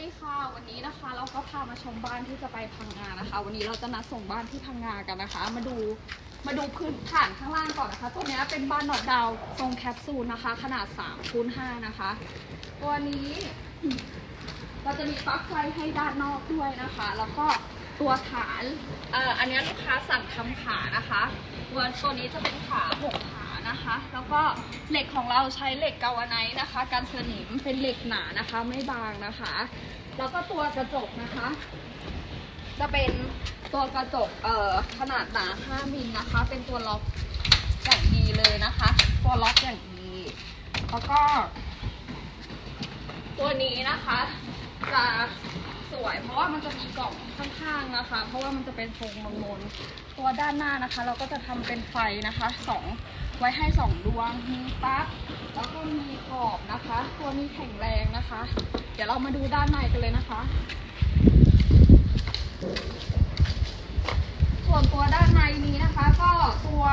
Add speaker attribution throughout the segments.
Speaker 1: ดีค่ะ วันนี้นะคะ เราก็พามาชมบ้านที่จะไปพังงานะคะ วันนี้เราจะนัดส่งบ้านที่พังงากันนะคะ มาดูมาดูพื้นฐานข้างล่างก่อนนะคะ ตัวนี้เป็นบ้านหนอดดาวทรงแคปซูลนะคะ ขนาด3คูณ5นะคะ ตัวนี้เราจะมีปลั๊กไฟให้ด้านนอกด้วยนะคะ แล้วก็ตัวฐานเอ่ออันนี้ลูกค้าสั่งทำขานะคะตัวตัวนี้จะเป็นขาหกขา นะคะ แล้วก็เหล็กของเราใช้เหล็กกาวไนท์นะคะกันสนิมเป็นเหล็กหนานะคะไม่บางนะคะ แล้วก็ตัวกระจกนะคะ จะเป็นตัวกระจกเอ่อขนาดหนา 5มิลนะคะ เป็นตัวล็อกอย่างดีเลยนะคะ ตัวล็อกอย่างดี แล้วก็ ตัวนี้นะคะจะ สวย เพราะว่ามันจะมีกล่องข้างๆนะคะ เพราะว่ามันจะเป็นทรงมังมนตัวด้านหน้านะคะ เราก็จะทำเป็นไฟนะคะสองไว้ให้สองดวงมีปลั๊กแล้วก็มีขอบนะคะ ตัวนี้แข็งแรงนะคะ เดี๋ยวเรามาดูด้านในกันเลยนะคะ ส่วนตัวด้านในนี้นะคะ ก็ตัว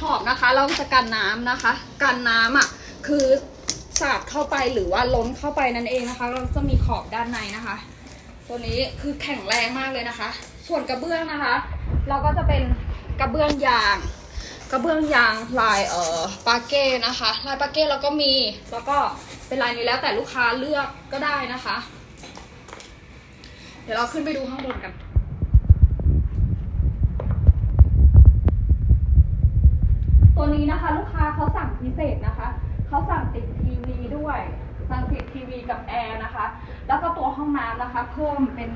Speaker 1: ขอบนะคะ เราจะกันน้ำนะคะ กันน้ำอะคือ สาดเข้าไปหรือว่าล้นเข้าไปนั่นเองนะคะ เราจะมีขอบด้านในนะคะ ตัวนี้คือแข็งแรงมากเลยนะคะ ส่วนกระเบื้องนะคะ เราก็จะเป็นกระเบื้องยาง กระเบื้องยางลายเอ่อปาเก้นะคะลายปาเก้เราก็มีแล้วก็เป็นลายนี้แล้วแต่ลูกค้าเลือกก็ได้นะคะ เดี๋ยวเราขึ้นไปดูข้างบนกันตัวนี้นะคะ ลูกค้าเขาสั่งพิเศษนะคะ เขาสั่งติดทีวีด้วยสั่งติดทีวีกับแอร์นะคะ แล้วก็ตัวห้องน้ำนะคะ เพิ่มเป็น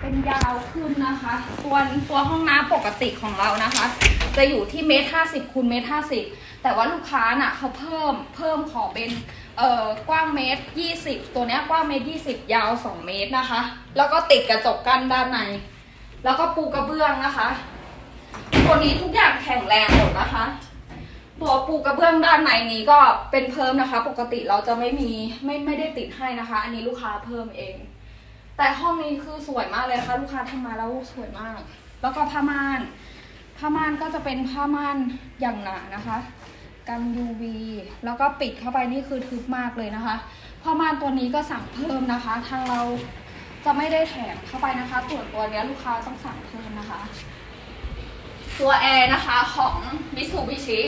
Speaker 1: เป็นยาวขึ้นนะคะตัวตัวห้องน้ำปกติของเรานะคะ จะอยู่ที่เมตรห้าสิบคูณเมตรห้าสิบแต่ว่าลูกค้าน่ะเขาเพิ่มเพิ่มขอเป็นเอ่อกว้างเมตรยี่สิบตัวเนี้ยกว้างเมตรยี่สิบยาวสองเมตรนะคะ แล้วก็ติดกระจกกั้นด้านใน แล้วก็ปูกระเบื้องนะคะ ตัวนี้ทุกอย่างแข็งแรงหมดนะคะ ตัวปูกระเบื้องด้านในนี้ก็เป็นเพิ่มนะคะ ปกติเราจะไม่มีไม่ไม่ได้ติดให้นะคะ อันนี้ลูกค้าเพิ่มเอง แต่ห้องนี้คือสวยมากเลยนะคะลูกค้าทำมาแล้วสวยมาก แล้วก็ผ้าม่าน ผ้าม่านก็จะเป็นผ้าม่านอย่างหนานะคะกัน UV แล้วก็ปิดเข้าไปนี่คือทึบมากเลยนะคะผ้าม่านตัวนี้ก็สั่งเพิ่มนะคะ ทางเราจะไม่ได้แถมเข้าไปนะคะส่วนตัวนี้ลูกค้าต้องสั่งเพิ่มนะคะ ตัวแอร์นะคะของ มิสูบิชิ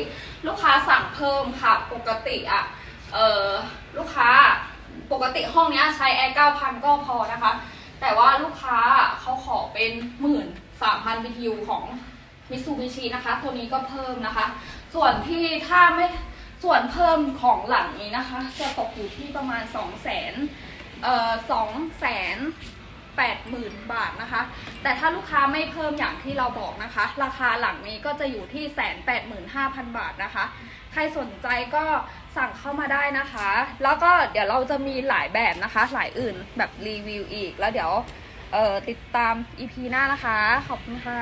Speaker 1: ลูกค้าสั่งเพิ่มค่ะ ปกติอะเออลูกค้าปกติห้องนี้ใช้แอร์9,000ก็พอนะคะ แต่ว่าลูกค้าเขาขอเป็นหมื่นสามพัน BTU ของมิสูบิชินะคะ ตัวนี้ก็เพิ่มนะคะ ส่วนที่ถ้าไม่ส่วนเพิ่มของหลังนี้นะคะ จะตกอยู่ที่ประมาณ2 0 0 0 0 0เอ่อสองแสน แปดหมื่นบาทนะคะ แต่ถ้าลูกค้าไม่เพิ่มอย่างที่เราบอกนะคะ ราคาหลังนี้ก็จะอยู่ที่แสนแปดหมื่นห้าพันบาทนะคะ ใครสนใจก็สั่งเข้ามาได้นะคะ แล้วก็เดี๋ยวเราจะมีหลายแบบนะคะ หลายอื่นแบบรีวิวอีก แล้วเดี๋ยวติดตาม EP หน้านะคะ ขอบคุณค่ะ